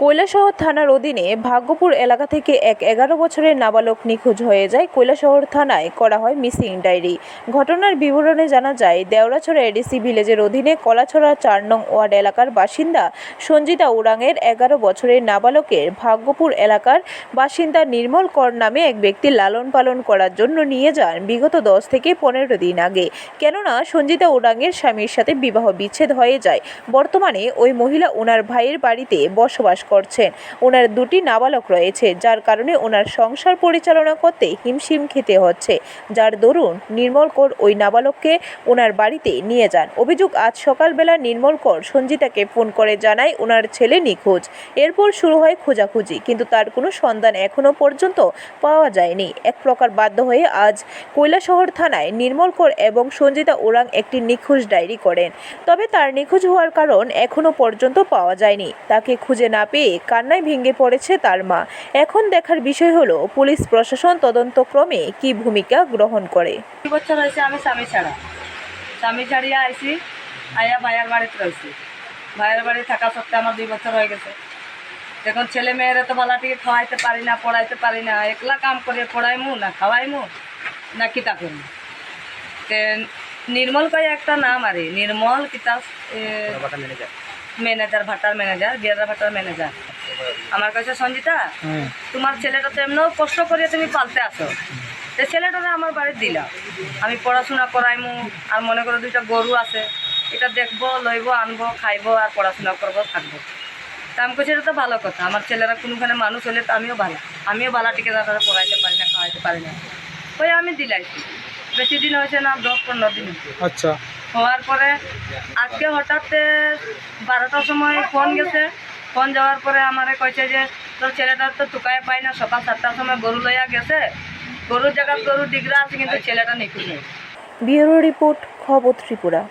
কৈলাসহর থানার অধীনে ভাগ্যপুর এলাকা থেকে এক এগারো বছরের নাবালক নিখোঁজ হয়ে যায়। কৈলাসহর থানায় করা হয় মিসিং ডায়েরি। ঘটনার বিবরণে জানা যায়, দেওরাছড়া এডিসি ভিলেজের অধীনে কলাছড়া চার নং ওয়ার্ড এলাকার বাসিন্দা সঞ্জিতা উরাংয়ের এগারো বছরের নাবালকের ভাগ্যপুর এলাকার বাসিন্দা নির্মল কর নামে এক ব্যক্তি লালন পালন করার জন্য নিয়ে যান বিগত দশ থেকে পনেরো দিন আগে। কেননা, সঞ্জিতা উরাংয়ের স্বামীর সাথে বিবাহ বিচ্ছেদ হয়ে যায়। বর্তমানে ওই মহিলা ওনার ভাইয়ের বাড়িতে বসবাস করছেন। ওনার দুটি নাবালক রয়েছে, যার কারণে ওনার সংসার পরিচালনা করতে হিমশিম খেতে হচ্ছে। যার দরুন নির্মল কর ওই নাবালককে ওনার বাড়িতে নিয়ে যান। অভিযোগ, আজ সকালবেলা নির্মল কর সঞ্জিতাকে ফোন করে জানায় ওনার ছেলে নিখোঁজ। এরপর শুরু হয় খোঁজাখুঁজি, কিন্তু তার কোনো সন্ধান এখনও পর্যন্ত পাওয়া যায়নি। এক প্রকার বাধ্য হয়ে আজ কৈলাসহর থানায় নির্মল কর এবং সঞ্জিতা ওরাং একটি নিখোঁজ ডায়েরি করেন। তবে তার নিখোঁজ হওয়ার কারণ এখনও পর্যন্ত পাওয়া যায়নি। তাকে খুঁজে না পেয়ে কান্নায় ভেঙে পড়েছে তার মা। এখন দেখার বিষয় হলো, পুলিশ প্রশাসন তদন্তক্রমে কী ভূমিকা গ্রহণ করে? বছর হয়েছে, আমি স্বামী ছাড়া। স্বামী ছাড়িয়া আইছি আয়া ভাইয়ার বাড়িতে রয়েছি। ভাইয়ের বাড়ি থাকা সত্ত্বে আমার দুই বছর হয়ে গেছে। এখন ছেলে মেয়েরা তো বালাটিকে খাওয়াইতে পারি না, পড়াইতে পারি না। একলা কাম করে পড়াইমু না খাওয়াইমু, না কিতা করি নির্মল কয়ে একটা নাম আরে, নির্মল কিতা ম্যানেজার ভাটার ম্যানেজার বিয়ারা ভাটার ম্যানেজার আমার কাছে সঞ্জিতা তোমার ছেলেটা তো এমনিও কষ্ট করিয়ে তুমি পালতে আসো তো ছেলেটারে আমার বাড়িতে দিলাম আমি পড়াশোনা করাইমু আর মনে করো দুইটা গরু আছে। এটা দেখব লইব আনব খাইবো আর পড়াশোনা করব থাকব। তা আমি এটা তো ভালো কথা। আমার ছেলেরা কোনোখানে মানুষ হলে তো আমিও ভালো। আমিও বালাটিকে তারা পড়াইতে পারি না খাওয়াইতে পারি না। ওই আমি দিলাইছি বেশি দিন হয়েছে না দশ পনেরো দিন। আচ্ছা। হওয়ার পরে আজকে হঠাৎ বারোটার সময় ফোন গেছে। ফোন যাওয়ার পরে আমারে কইছে যে, তোর ছেলেটার তো টুকায় পাই না, সকাল সাতটার সময় গরু লইয়া গেছে। গরুর জায়গায় গরু ডিগরা আছে, কিন্তু ছেলেটা নিখুঁজ নেই। ব্যুরো রিপোর্ট, খবর ত্রিপুরা।